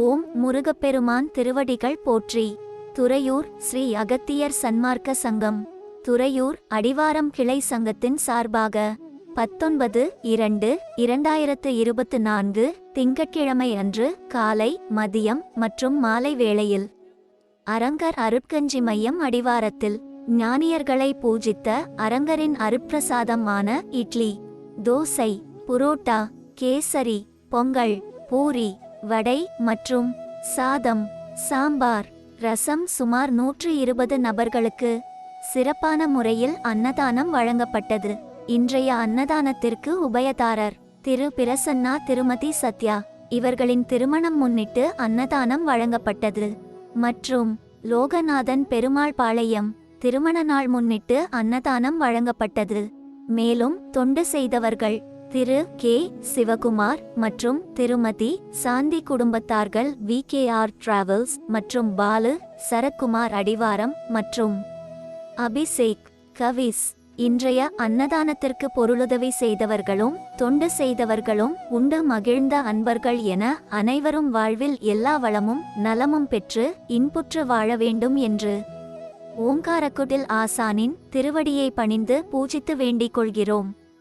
ஓம் முருகப்பெருமான் திருவடிகள் போற்றி. துறையூர் ஸ்ரீ அகத்தியர் சன்மார்க்க சங்கம். துறையூர் அடிவாரம் கிளை சங்கத்தின் சார்பாக பத்தொன்பது இரண்டு இரண்டாயிரத்து இருபத்து நான்கு திங்கட்கிழமை அன்று காலை மதியம் மற்றும் மாலை வேளையில் அரங்கர் அருட்கஞ்சி மையம் அடிவாரத்தில் ஞானியர்களை பூஜித்த அரங்கரின் அருட்பிரசாதமான இட்லி தோசை புரோட்டா கேசரி பொங்கல் பூரி வடை மற்றும் சாதம் சாம்பார் ரசம் சுமார் நூற்று இருபது நபர்களுக்கு சிறப்பான முறையில் அன்னதானம் வழங்கப்பட்டது. இன்றைய அன்னதானத்திற்கு உபயதாரர் திரு. பிரசன்னா திருமதி சத்யா இவர்களின் திருமணம் முன்னிட்டு அன்னதானம் வழங்கப்பட்டது. மற்றும் லோகநாதன் பெருமாள் பாளையம் திருமண நாள் முன்னிட்டு அன்னதானம் வழங்கப்பட்டது. மேலும் தொண்டு செய்தவர்கள் திரு கே. சிவகுமார் மற்றும் திருமதி சாந்தி குடும்பத்தார்கள் வி. கே. ஆர். டிராவல்ஸ் மற்றும் பாலு சரத்குமார் அடிவாரம் மற்றும் அபிஷேக் கவிஸ் இன்றைய அன்னதானத்திற்கு பொருளுதவி செய்தவர்களும் தொண்டு செய்தவர்களும் உண்டு மகிழ்ந்த அன்பர்கள் என அனைவரும் வாழ்வில் எல்லா வளமும் நலமும் பெற்று இன்புற்று வாழ வேண்டும் என்று ஓங்காரக்குடில் ஆசானின் திருவடியை பணிந்து பூஜித்து வேண்டிக் கொள்கிறோம்.